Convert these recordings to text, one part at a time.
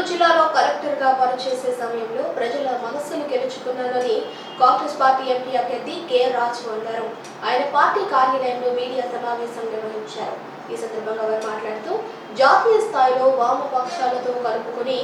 నెల్లూరు జిల్లాలో కలెక్టర్గా పనిచేసే సమయంలో ప్రజల మనస్సును గెలుచుకున్నానని కాంగ్రెస్ పార్టీ ఎంపీ అభ్యర్థి కె రాజు అన్నారు ఆయన పార్టీ కార్యాలయంలో మీడియా సమావేశం నిర్వహించారు. ఈ సందర్భంగా వారు మాట్లాడుతూ జాతీయ స్థాయిలో వామపక్షాలతో కలుపుకొని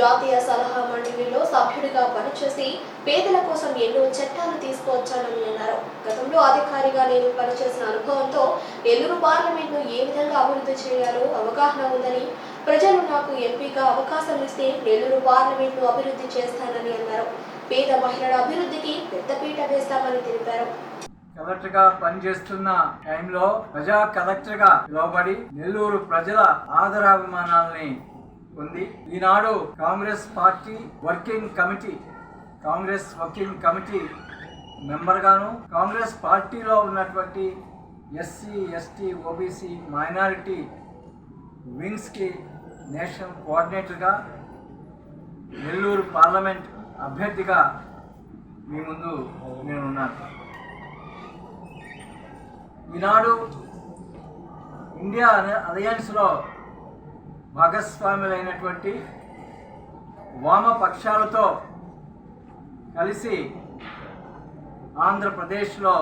జాతీయ సలహా మండలిలో సభ్యుడిగా పనిచేసి పేదల కోసం ఎన్నో చట్టాలు తీసుకువచ్చానని అన్నారు. గతంలో అధికారిగా నేను పనిచేసిన అనుభవంతో నెల్లూరు పార్లమెంట్ను ఏ విధంగా అభివృద్ధి చేయాలో అవగాహన ఉందని ప్రజలు నాకు ఎంపీగా అవకాశం ఇస్తే నెల్లూరు పార్లమెంట్ను అభివృద్ధి చేస్తానని అన్నారు. పేద మహిళల అభివృద్ధికి పెద్దపీట వేస్తామని తెలిపారు. కలెక్టర్గా పనిచేస్తున్న టైంలో ప్రజా కలెక్టర్గా లోబడి నెల్లూరు ప్రజల ఆదరాభిమానాల్ని పొంది ఈనాడు Congress party working committee Congress working committee మెంబర్గాను Congress పార్టీలో ఉన్నటువంటి ఎస్సీ ఎస్టీ ఓబీసీ మైనారిటీ వింగ్స్కి నేషనల్ కోఆర్డినేటర్గా నెల్లూరు పార్లమెంట్ అభ్యర్థిగా మీ ముందు నేను ఉన్నాను ఈనాడు ఇండియా అలయన్స్లో భాగస్వాములైనటువంటి వామపక్షాలతో కలిసి ఆంధ్రప్రదేశ్లో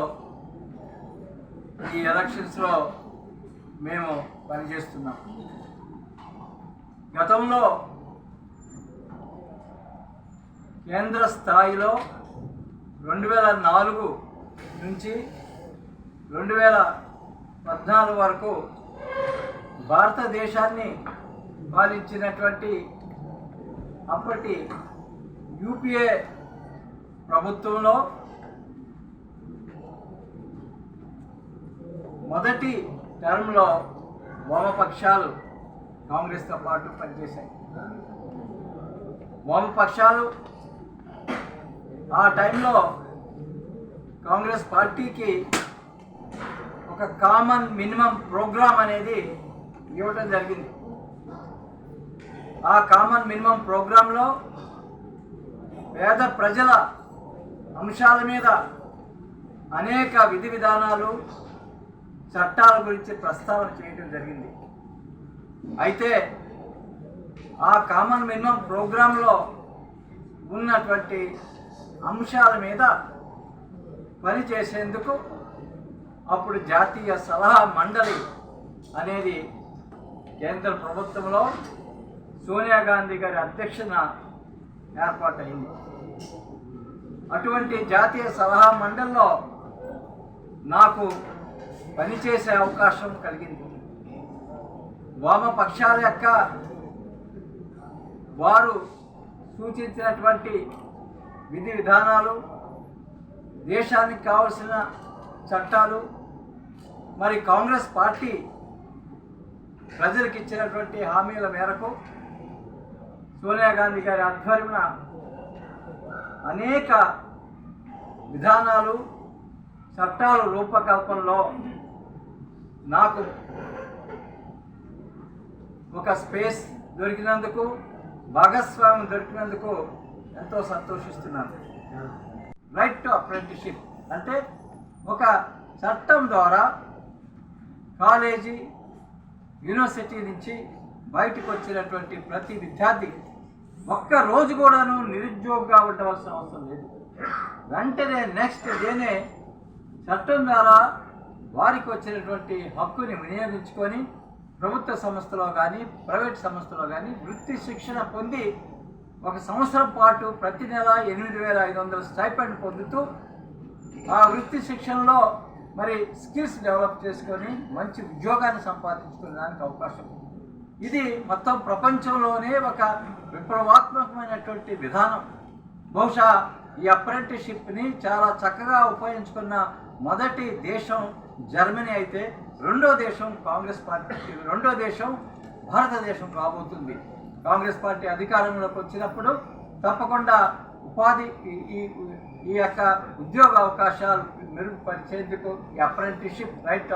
ఈ ఎలక్షన్స్లో మేము పనిచేస్తున్నాం. గతంలో కేంద్ర స్థాయిలో రెండు వేల నాలుగు నుంచి రెండు వేల పద్నాలుగు వరకు భారతదేశాన్ని పాలించినటువంటి అప్పటి యూపీఏ ప్రభుత్వంలో మొదటి టర్మ్లో వామపక్షాలు కాంగ్రెస్తో పాటు పనిచేశాయి. వామపక్షాలు ఆ టైంలో కాంగ్రెస్ పార్టీకి ఒక కామన్ మినిమం ప్రోగ్రామ్ అనేది ఇవ్వటం జరిగింది. ఆ కామన్ మినిమం ప్రోగ్రాంలో పేద ప్రజల అంశాల మీద అనేక విధి విధానాలు చట్టాల గురించి ప్రస్తావన చేయడం జరిగింది. అయితే ఆ కామన్ మినిమం ప్రోగ్రాంలో ఉన్నటువంటి అంశాల మీద పనిచేసేందుకు అప్పుడు జాతీయ సలహా మండలి అనేది కేంద్ర ప్రభుత్వంలో సోనియా గాంధీ గారి అధ్యక్షన ఏర్పాటైంది అటువంటి జాతీయ సలహా మండలిలో నాకు పనిచేసే అవకాశం కలిగింది. వామపక్షాల యొక్క వారు సూచించినటువంటి విధి విధానాలు దేశానికి కావలసిన చట్టాలు మరి కాంగ్రెస్ పార్టీ ప్రజలకు ఇచ్చినటువంటి హామీల మేరకు సోనియా గాంధీ గారి ఆధ్వర్యమున అనేక విధానాలు చట్టాలు రూపకల్పనలో నాకు ఒక స్పేస్ దొరికినందుకు భాగస్వామ్యం దొరికినందుకు ఎంతో సంతోషిస్తున్నాను. రైట్ టు అప్రెంటిషిప్ అంటే ఒక చట్టం ద్వారా కాలేజీ యూనివర్సిటీ నుంచి బయటకు వచ్చినటువంటి ప్రతి విద్యార్థి ఒక్క రోజు కూడాను నిరుద్యోగిగా ఉండవలసిన అవసరం లేదు. వెంటనే నెక్స్ట్ డేనే చట్టం ద్వారా వారికి వచ్చినటువంటి హక్కుని వినియోగించుకొని ప్రభుత్వ సంస్థలో కానీ ప్రైవేట్ సంస్థలో కానీ వృత్తి శిక్షణ పొంది ఒక సంవత్సరం పాటు ప్రతి నెల ఎనిమిది వేల ఐదు వందల స్టైపెండ్ పొందుతూ ఆ వృత్తి శిక్షణలో మరి స్కిల్స్ డెవలప్ చేసుకొని మంచి ఉద్యోగాన్ని సంపాదించుకోవడానికి అవకాశం ఉంది. ఇది మొత్తం ప్రపంచంలోనే ఒక విప్లవాత్మకమైనటువంటి విధానం బహుశా ఈ అప్రెంటిషిప్ని చాలా చక్కగా ఉపయోగించుకున్న మొదటి దేశం జర్మనీ అయితే రెండో దేశం కాంగ్రెస్ పార్టీ రెండో దేశం భారతదేశం కాబోతుంది. కాంగ్రెస్ పార్టీ అధికారంలోకి వచ్చినప్పుడు తప్పకుండా ఉపాధి ఈ- ఈ యొక్క ఉద్యోగ అవకాశాలు మెరుగుపరిచేందుకు ఈ అప్రెంటిషిప్ రైట్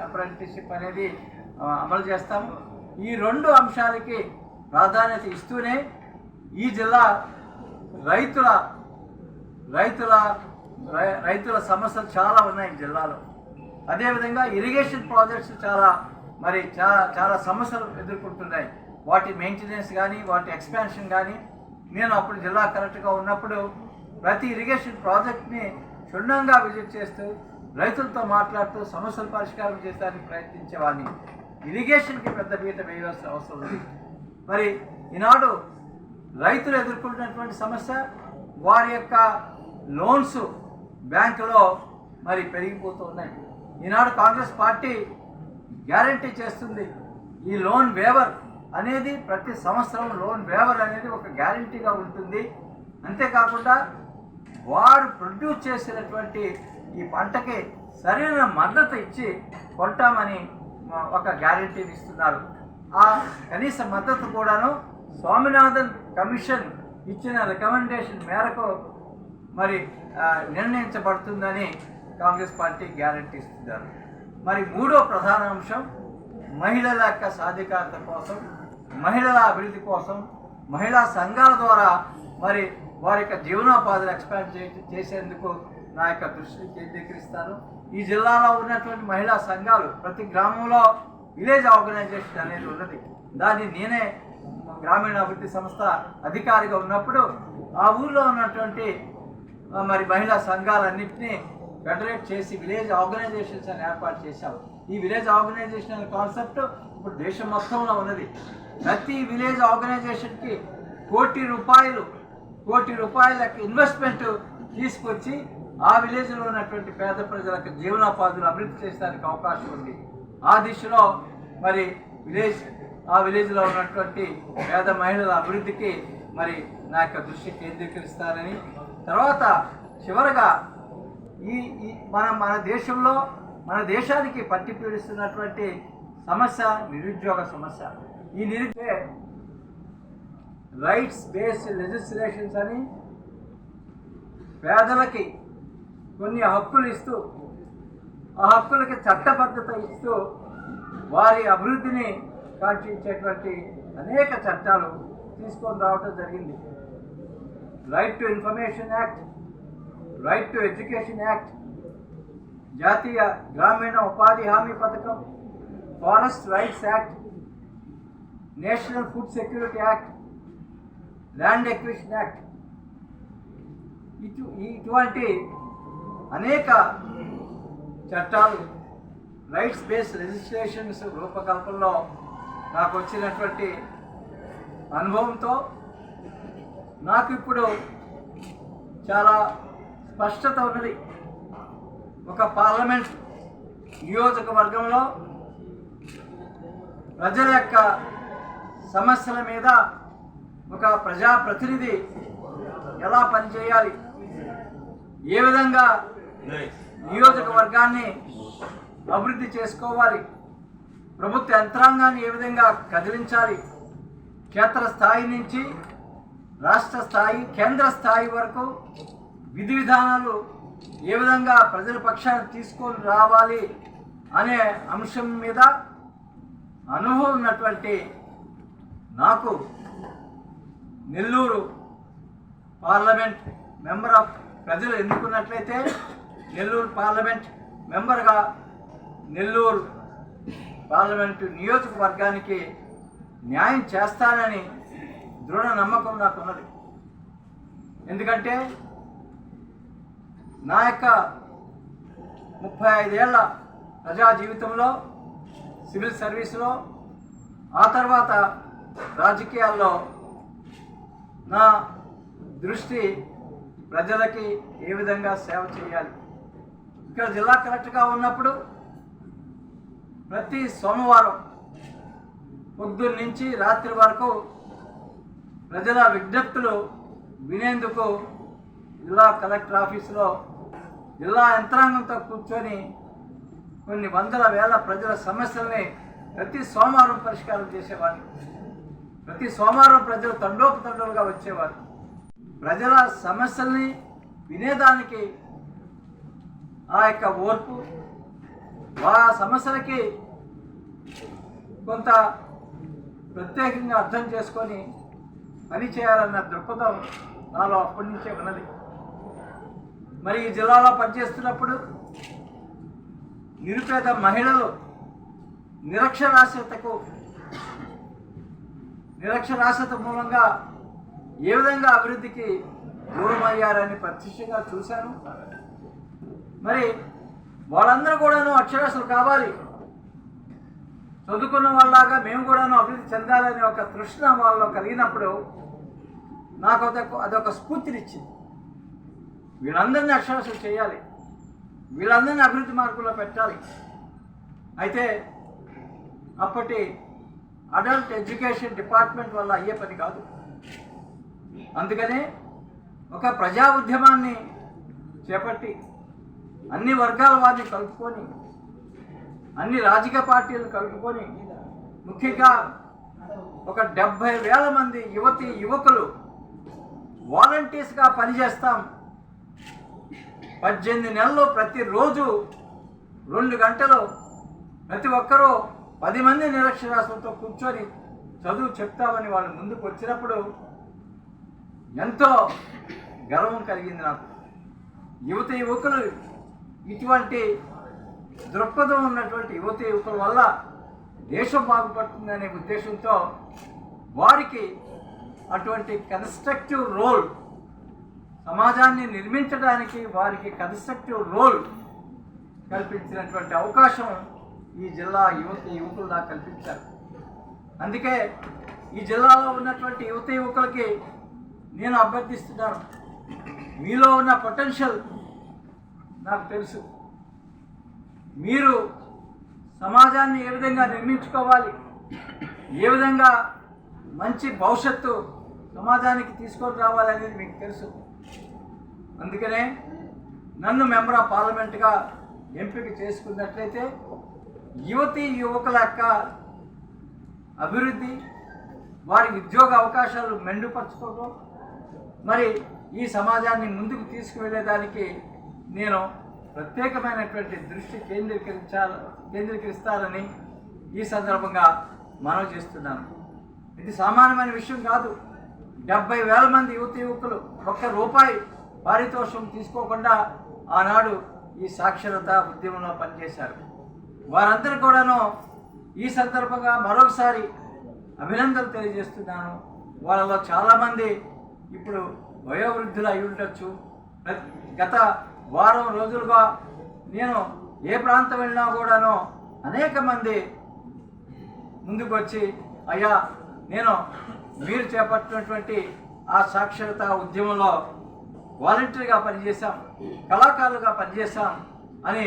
అప్రెంటిషిప్ అనేది అమలు చేస్తాము ఈ రెండు అంశాలకి ప్రాధాన్యత ఇస్తూనే ఈ జిల్లా రైతుల రైతుల రై- రైతుల సమస్యలు చాలా ఉన్నాయి ఈ జిల్లాలో. అదేవిధంగా ఇరిగేషన్ ప్రాజెక్ట్స్ చాలా మరి చాలా చాలా సమస్యలు ఎదుర్కొంటున్నాయి. వాటి మెయింటెనెన్స్ కానీ వాటి ఎక్స్పాన్షన్ కానీ నేను అప్పుడు జిల్లా కలెక్టర్గా ఉన్నప్పుడు ప్రతి ఇరిగేషన్ ప్రాజెక్ట్ని క్షుణ్ణంగా విజిట్ చేస్తూ రైతులతో మాట్లాడుతూ సమస్యలు పరిష్కారం చేయడానికి ప్రయత్నించేవాడిని. ఇరిగేషన్కి పెద్ద పీట వేయవలసిన అవసరం ఉంది మరి ఈనాడు రైతులు ఎదుర్కొంటున్నటువంటి సమస్య వారి యొక్క లోన్స్ బ్యాంకులో మరి పెరిగిపోతూ ఉన్నాయి. ఈనాడు కాంగ్రెస్ పార్టీ గ్యారంటీ చేస్తుంది. ఈ లోన్ వేవర్ అనేది ప్రతి సంవత్సరం లోన్ వేవర్ అనేది ఒక గ్యారంటీగా ఉంటుంది. అంతేకాకుండా వారు ప్రొడ్యూస్ చేసినటువంటి ఈ పంటకి సరైన మద్దతు ఇచ్చి కొంటామని ఒక గ్యారంటీని ఇస్తున్నారు. ఆ కనీస మద్దతు కూడాను స్వామినాథన్ కమిషన్ ఇచ్చిన రికమెండేషన్ మేరకు మరి నిర్ణయించబడుతుందని కాంగ్రెస్ పార్టీ గ్యారంటీ ఇస్తున్నారు. మరి మూడో ప్రధాన అంశం మహిళల యొక్క సాధికారత కోసం మహిళల అభివృద్ధి కోసం మహిళా సంఘాల ద్వారా మరి వారి యొక్క జీవనోపాధులు ఎక్స్పాండ్ చే చేసేందుకు నా యొక్క దృష్టిని కేంద్రీకరిస్తాను. ఈ జిల్లాలో ఉన్నటువంటి మహిళా సంఘాలు ప్రతి గ్రామంలో విలేజ్ ఆర్గనైజేషన్ అనేది ఉన్నది. దాన్ని నేనే గ్రామీణ అభివృద్ధి సంస్థ అధికారిగా ఉన్నప్పుడు ఆ ఊర్లో ఉన్నటువంటి మరి మహిళా సంఘాలన్నింటినీ ఫెడరేట్ చేసి విలేజ్ ఆర్గనైజేషన్స్ అని ఏర్పాటు చేశారు ఈ విలేజ్ ఆర్గనైజేషన్ అనే కాన్సెప్ట్ ఇప్పుడు దేశం మొత్తంలో ఉన్నది. ప్రతి విలేజ్ ఆర్గనైజేషన్కి కోటి రూపాయలు కోటి రూపాయల ఇన్వెస్ట్మెంట్ తీసుకొచ్చి ఆ విలేజ్లో ఉన్నటువంటి పేద ప్రజలకు జీవనోపాధులు అభివృద్ధి చేసడానికి అవకాశం ఉంది. ఆ దిశలో మరి విలేజ్ ఆ విలేజ్లో ఉన్నటువంటి పేద మహిళల అభివృద్ధికి మరి నా యొక్క దృష్టి కేంద్రీకరిస్తారని. తర్వాత చివరగా ఈ మన మన దేశంలో మన దేశానికి పట్టి పీడిస్తున్నటువంటి సమస్య నిరుద్యోగ సమస్య. ఈ నిరుద్యోగ రైట్స్ బేస్డ్ లెజిస్లేషన్స్ అని పేదలకి కొన్ని హక్కులు ఇస్తూ ఆ హక్కులకి చట్టబద్ధత ఇస్తూ వారి అభివృద్ధిని కాంక్షించేటువంటి అనేక చట్టాలు తీసుకొని రావడం జరిగింది. Right to information act right to education act జాతీయ గ్రామీణ ఉపాధి హామీ పథకం forest rights act national food security act land acquisition act ఇటు ఇటువంటి అనేక చట్టాలు రైట్స్ బేస్డ్ రిజిస్ట్రేషన్స్ రూపకల్పనలో నాకు వచ్చినటువంటి అనుభవంతో నాకు ఇప్పుడు చాలా స్పష్టత ఉన్నది. ఒక పార్లమెంట్ నియోజకవర్గంలో ప్రజల యొక్క సమస్యల మీద ఒక ప్రజాప్రతినిధి ఎలా పనిచేయాలి? ఏ విధంగా నియోజకవర్గాన్ని అభివృద్ధి చేసుకోవాలి? ప్రభుత్వ యంత్రాంగాన్ని ఏ విధంగా కదిలించాలి? క్షేత్ర స్థాయి నుంచి రాష్ట్ర స్థాయి కేంద్ర స్థాయి వరకు విధి విధానాలు ఏ విధంగా ప్రజల పక్షాన్ని తీసుకొని రావాలి అనే అంశం మీద అనుభవం ఉన్నటువంటి నాకు నెల్లూరు పార్లమెంట్ మెంబర్ ఆఫ్ ప్రజలు ఎన్నుకున్నట్లయితే నెల్లూరు పార్లమెంట్ మెంబర్గా నెల్లూరు పార్లమెంటు నియోజకవర్గానికి న్యాయం చేస్తానని దృఢ నమ్మకం నాకు ఉన్నది ఎందుకంటే నా యొక్క ముప్పై ఐదేళ్ళ ప్రజా జీవితంలో సివిల్ సర్వీస్లో ఆ తర్వాత రాజకీయాల్లో నా దృష్టి ప్రజలకి ఏ విధంగా సేవ చేయాలి? ఇక్కడ జిల్లా కలెక్టర్గా ఉన్నప్పుడు ప్రతి సోమవారం పొద్దున్న నుంచి రాత్రి వరకు ప్రజల విజ్ఞప్తులు వినేందుకు జిల్లా కలెక్టర్ ఆఫీసులో జిల్లా యంత్రాంగంతో కూర్చొని కొన్ని వందల వేల ప్రజల సమస్యల్ని ప్రతి సోమవారం పరిష్కారం చేసేవారు ప్రతి సోమవారం ప్రజలు తండోపతండలుగా వచ్చేవారు. ప్రజల సమస్యల్ని వినేదానికి ఆ యొక్క ఓర్పు ఆ సమస్యలకి కొంత ప్రత్యేకంగా అర్థం చేసుకొని పని చేయాలన్న దృక్పథం నాలో అప్పటి నుంచే ఉన్నది. మరి ఈ జిల్లాలో పనిచేస్తున్నప్పుడు నిరుపేద మహిళలు నిరక్షరాస్యతకు నిరక్షరాస్యత మూలంగా ఏ విధంగా అభివృద్ధికి దూరమయ్యారని ప్రత్యక్షంగా చూశాను. మరి వాళ్ళందరూ కూడాను అక్షరాస్యులు కావాలి. చదువుకున్న వాళ్ళలాగా మేము కూడాను అభివృద్ధి చెందాలనే ఒక తృష్ణ వాళ్ళలో కలిగినప్పుడు నాకు అదొక అదొక స్ఫూర్తినిచ్చింది. వీళ్ళందరినీ అక్షరాస్యం చేయాలి. వీళ్ళందరినీ అభివృద్ధి మార్గంలో పెట్టాలి. అయితే అప్పటి అడల్ట్ ఎడ్యుకేషన్ డిపార్ట్మెంట్ వల్ల అయ్యే పని కాదు. అందుకనే ఒక ప్రజా ఉద్యమాన్ని చేపట్టి అన్ని వర్గాల వారిని కలుపుకొని అన్ని రాజకీయ పార్టీలను కలుపుకొని ముఖ్యంగా ఒక డెబ్భై వేల మంది యువతి యువకులు వాలంటీర్స్గా పనిచేస్తాం. పద్దెనిమిది నెలలు ప్రతిరోజు రెండు గంటలు ప్రతి ఒక్కరూ పది మంది నిరక్షరాస్యంతో కూర్చొని చదువు చెప్తామని వాళ్ళు ముందుకు వచ్చినప్పుడు ఎంతో గర్వం కలిగింది నాకు. యువత యువకులు ఇటువంటి దృక్పథం ఉన్నటువంటి యువత యువకుల వల్ల దేశం బాగుపడుతుందనే ఉద్దేశంతో వారికి అటువంటి కన్స్ట్రక్టివ్ రోల్ సమాజాన్ని నిర్మించడానికి వారికి కన్స్ట్రక్టివ్ రోల్ కల్పించినటువంటి అవకాశం ఈ జిల్లా యువత యువకులు నాకు కల్పించారు. అందుకే ఈ జిల్లాలో ఉన్నటువంటి యువత యువకులకి నేను అభ్యర్థిస్తున్నాను. మీలో ఉన్న పొటెన్షియల్ నాకు తెలుసు. మీరు సమాజాన్ని ఏ విధంగా నిర్మించుకోవాలి? ఏ విధంగా మంచి భవిష్యత్తు సమాజానికి తీసుకొని రావాలి అనేది మీకు తెలుసు. అందుకనే నన్ను మెంబర్ ఆఫ్ పార్లమెంట్గా ఎంపిక చేసుకున్నట్లయితే యువతి యువకుల యొక్క అభివృద్ధి వారి ఉద్యోగ అవకాశాలు మెండుపరచుకోవడం మరి ఈ సమాజాన్ని ముందుకు తీసుకువెళ్ళేదానికి నేను ప్రత్యేకమైనటువంటి దృష్టి కేంద్రీకరించాల కేంద్రీకరిస్తారని ఈ సందర్భంగా మనవి చేస్తున్నాను. ఇది సామాన్యమైన విషయం కాదు. డెబ్బై వేల మంది యువత యువకులు ఒక్క రూపాయి పారితోషం తీసుకోకుండా ఆనాడు ఈ సాక్షరత ఉద్యమంలో పనిచేశారు. వారందరూ కూడాను ఈ సందర్భంగా మరొకసారి అభినందనలు తెలియజేస్తున్నాను. వాళ్ళలో చాలామంది ఇప్పుడు వయోవృద్ధులు అయి ఉండొచ్చు. గత వారం రోజులుగా నేను ఏ ప్రాంతం వెళ్ళినా కూడాను అనేక మంది ముందుకు వచ్చి అయ్యా నేను మీరు చేపట్టినటువంటి ఆ సాక్షరత ఉద్యమంలో వాలంటీర్గా పనిచేశాం కళాకారులుగా పనిచేశాం అని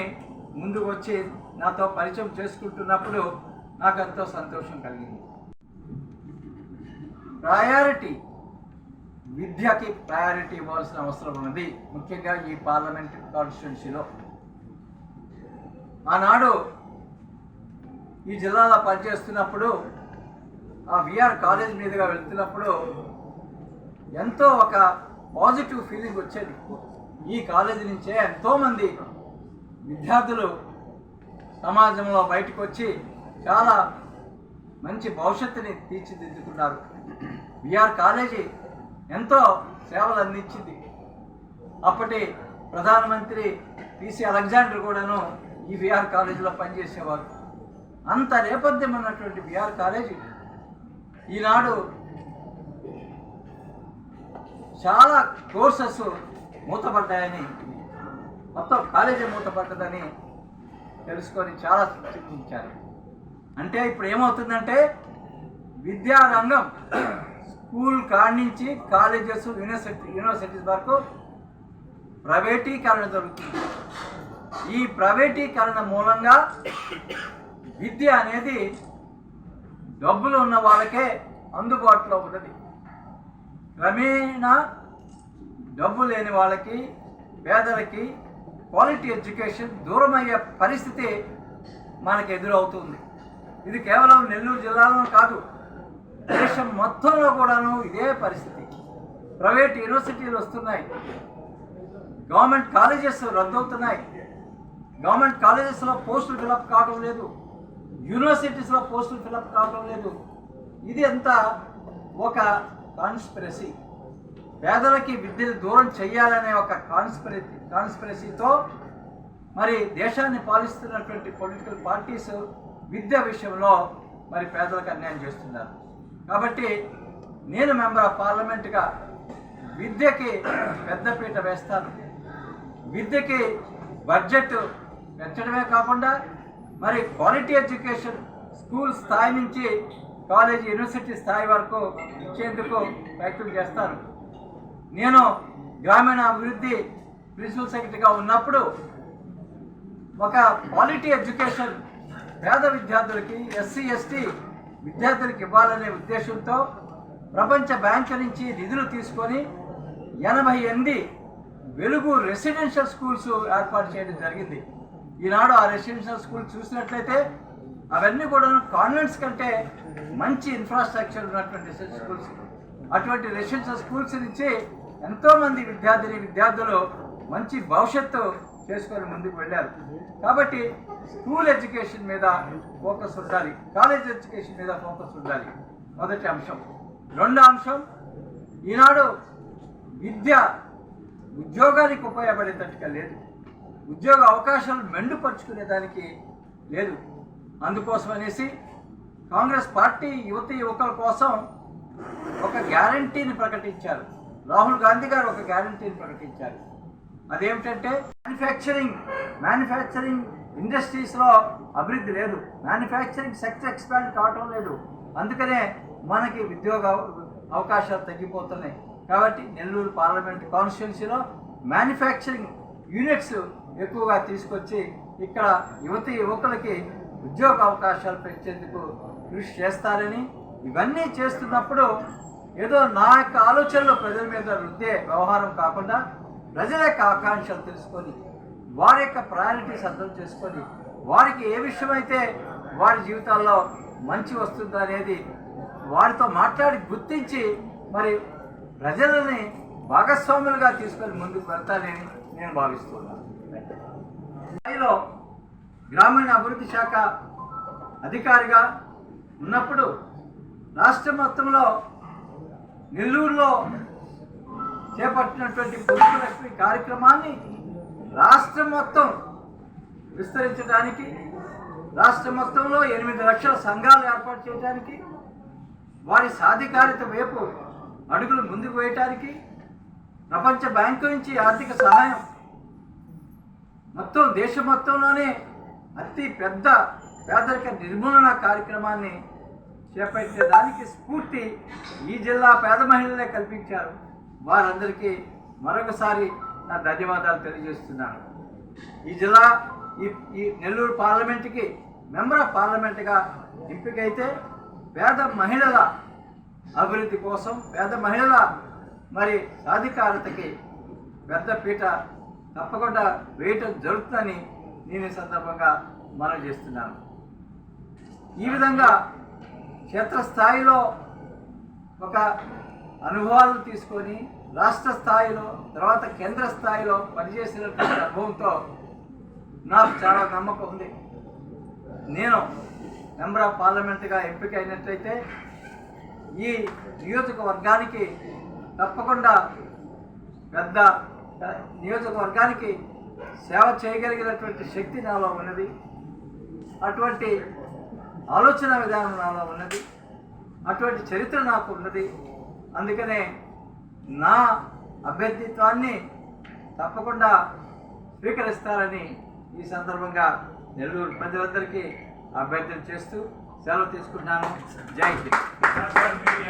ముందుకు వచ్చి నాతో పరిచయం చేసుకుంటున్నప్పుడు నాకు ఎంతో సంతోషం కలిగింది. ప్రయారిటీ విద్యకి ప్రయారిటీ ఇవ్వాల్సిన అవసరం ఉన్నది. ముఖ్యంగా ఈ పార్లమెంట్ కాన్స్టిట్యున్సీలో ఆనాడు ఈ జిల్లాలో పనిచేస్తున్నప్పుడు ఆ విఆర్ కాలేజ్ మీదుగా వెళ్తున్నప్పుడు ఎంతో ఒక పాజిటివ్ ఫీలింగ్ వచ్చేది. ఈ కాలేజీ నుంచే ఎంతోమంది విద్యార్థులు సమాజంలో బయటకు వచ్చి చాలా మంచి భవిష్యత్తుని తీర్చిదిద్దుకున్నారు. విఆర్ కాలేజీ ఎంతో సేవలు అందించింది. అప్పటి ప్రధానమంత్రి పిసి అలెగ్జాండర్ కూడాను ఈ విఆర్ కాలేజీలో పనిచేసేవారు. అంత నేపథ్యం ఉన్నటువంటి విఆర్ కాలేజీ ఈనాడు చాలా కోర్సెస్ మూతపడ్డాయని మొత్తం కాలేజీ మూతపడ్డదని తెలుసుకొని చాలా చింతించారు అంటే ఇప్పుడు ఏమవుతుందంటే విద్యారంగం స్కూల్ కాడి నుంచి కాలేజెస్ యూనివర్సిటీ యూనివర్సిటీస్ వరకు ప్రైవేటీకరణ జరుగుతుంది. ఈ ప్రైవేటీకరణ మూలంగా విద్య అనేది డబ్బులు ఉన్న వాళ్ళకే అందుబాటులో ఉన్నది. క్రమేణా డబ్బు లేని వాళ్ళకి పేదలకి క్వాలిటీ ఎడ్యుకేషన్ దూరమయ్యే పరిస్థితి మనకు ఎదురవుతుంది. ఇది కేవలం నెల్లూరు జిల్లాలో కాదు దేశం మొత్తంలో కూడాను ఇదే పరిస్థితి. ప్రైవేట్ యూనివర్సిటీలు వస్తున్నాయి. Government colleges రద్దవుతున్నాయి. గవర్నమెంట్ కాలేజెస్లో పోస్టులు ఫిలప్ కావడం లేదు. యూనివర్సిటీస్లో పోస్టులు ఫిలప్ కావడం లేదు. ఇది అంతా ఒక కాన్స్పిరసీ. పేదలకి విద్యను దూరం చేయాలనే ఒక కాన్స్పిరసీ కాన్స్పిరసీతో మరి దేశాన్ని పాలిస్తున్నటువంటి పొలిటికల్ పార్టీస్ విద్య విషయంలో మరి పేదలకు అన్యాయం చేస్తున్నారు. కాబట్టి నేను మెంబర్ ఆఫ్ పార్లమెంట్గా విద్యకి పెద్దపీట వేస్తాను. విద్యకి బడ్జెట్ పెంచడమే కాకుండా మరి క్వాలిటీ ఎడ్యుకేషన్ స్కూల్ స్థాయి నుంచి కాలేజ్ యూనివర్సిటీ స్థాయి వరకు ఇచ్చేందుకు ప్రయత్నం చేస్తారు. నేను గ్రామీణ అభివృద్ధి ప్రిన్సిపల్ సెక్రటరీగా ఉన్నప్పుడు ఒక క్వాలిటీ ఎడ్యుకేషన్ పేద విద్యార్థులకి ఎస్సీ ఎస్టీ విద్యార్థులకు ఇవ్వాలనే ఉద్దేశంతో ప్రపంచ బ్యాంకు నుంచి నిధులు తీసుకొని ఎనభై ఎనిమిది వెలుగు రెసిడెన్షియల్ స్కూల్స్ ఏర్పాటు చేయడం జరిగింది. ఈనాడు ఆ రెసిడెన్షియల్ స్కూల్ చూసినట్లయితే అవన్నీ కూడా కాన్వెంట్స్ కంటే మంచి ఇన్ఫ్రాస్ట్రక్చర్ ఉన్నటువంటి స్కూల్స్ అటువంటి రెసిడెన్షియల్ స్కూల్స్ నుంచి ఎంతోమంది విద్యార్థిని విద్యార్థులు మంచి భవిష్యత్తు చేసుకొని ముందుకు వెళ్ళారు. కాబట్టి స్కూల్ ఎడ్యుకేషన్ మీద ఫోకస్ ఉండాలి. కాలేజ్ ఎడ్యుకేషన్ మీద ఫోకస్ ఉండాలి. మొదటి అంశం. రెండో అంశం ఈనాడు విద్య ఉద్యోగానికి ఉపయోగపడేటట్టుగా లేదు. ఉద్యోగ అవకాశాలు మెండుపరుచుకునేదానికి లేదు. అందుకోసం అనేసి కాంగ్రెస్ పార్టీ యువతి యువకుల కోసం ఒక గ్యారంటీని ప్రకటించారు. రాహుల్ గాంధీ గారు ఒక గ్యారంటీని ప్రకటించారు. అదేమిటంటే మ్యానుఫ్యాక్చరింగ్ మ్యానుఫ్యాక్చరింగ్ ఇండస్ట్రీస్లో అభివృద్ధి లేదు. మ్యానుఫ్యాక్చరింగ్ సెక్టర్ ఎక్స్పాండ్ కావటం లేదు. అందుకనే మనకి ఉద్యోగ అవకాశాలు తగ్గిపోతున్నాయి. కాబట్టి నెల్లూరు పార్లమెంట్ కాన్స్టిట్యున్సీలో మ్యానుఫ్యాక్చరింగ్ యూనిట్స్ ఎక్కువగా తీసుకొచ్చి ఇక్కడ యువతి యువకులకి ఉద్యోగ అవకాశాలు పెంచేందుకు కృషి చేస్తారని ఇవన్నీ చేస్తున్నప్పుడు ఏదో నా యొక్క ఆలోచనలు ప్రజల మీద వృద్ధే వ్యవహారం కాకుండా ప్రజల యొక్క ఆకాంక్షలు తెలుసుకొని వారి యొక్క ప్రయారిటీస్ అర్థం చేసుకొని వారికి ఏ విషయమైతే వారి జీవితాల్లో మంచి వస్తుందో అనేది వారితో మాట్లాడి గుర్తించి మరి ప్రజలని భాగస్వాములుగా తీసుకొని ముందుకు వెళ్తానని నేను భావిస్తున్నాను. స్థాయిలో గ్రామీణ అభివృద్ధి శాఖ అధికారిగా ఉన్నప్పుడు రాష్ట్రం మొత్తంలో నెల్లూరులో చేపట్టినటువంటి పురుషలక్ష్మి కార్యక్రమాన్ని రాష్ట్రం మొత్తం విస్తరించడానికి రాష్ట్ర మొత్తంలో ఎనిమిది లక్షల సంఘాలు ఏర్పాటు చేయడానికి వారి సాధికారిత వైపు అడుగులు ముందుకు వేయటానికి ప్రపంచ బ్యాంకు నుంచి ఆర్థిక సహాయం మొత్తం దేశం మొత్తంలోనే అతి పెద్ద పేదరిక నిర్మూలన కార్యక్రమాన్ని చేపట్టేదానికి స్ఫూర్తి ఈ జిల్లా పేద మహిళలే కల్పించారు. వారందరికీ మరొకసారి నా ధన్యవాదాలు తెలియజేస్తున్నాను. ఈ జిల్లా ఈ ఈ నెల్లూరు పార్లమెంటుకి మెంబర్ ఆఫ్ పార్లమెంట్గా ఎంపికైతే పేద మహిళల అభివృద్ధి కోసం పేద మహిళల మరి సాధికారతకి పెద్ద పీట తప్పకుండా వేయటం జరుగుతుందని నేను ఈ సందర్భంగా మనవి చేస్తున్నాను. ఈ విధంగా క్షేత్రస్థాయిలో ఒక అనుభవాలు తీసుకొని రాష్ట్ర స్థాయిలో తర్వాత కేంద్ర స్థాయిలో పనిచేసినటువంటి అనుభవంతో నాకు చాలా నమ్మకం ఉంది. నేను మెంబర్ ఆఫ్ పార్లమెంట్గా ఎంపిక అయినట్లయితే ఈ నియోజకవర్గానికి తప్పకుండా పెద్ద నియోజకవర్గానికి సేవ చేయగలిగినటువంటి శక్తి నాలో ఉన్నది. అటువంటి ఆలోచన విధానం నాలో ఉన్నది. అటువంటి చరిత్ర నాకు ఉన్నది. అందుకనే నా అభ్యర్థిత్వాన్ని తప్పకుండా స్వీకరిస్తారని ఈ సందర్భంగా నెల్లూరు ప్రజలందరికీ అభ్యర్థన చేస్తూ సెలవు తీసుకుంటున్నాను. జై హింద్.